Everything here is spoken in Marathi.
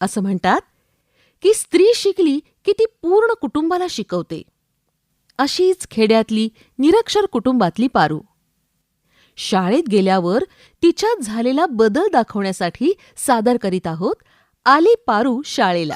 असं म्हणतात की स्त्री शिकली की ती पूर्ण कुटुंबाला शिकवते. अशीच खेड्यातली निरक्षर कुटुंबातली पारू. शाळेत गेल्यावर तिच्यात झालेला बदल दाखवण्यासाठी सादर करीत आहोत आली पारू शाळेला.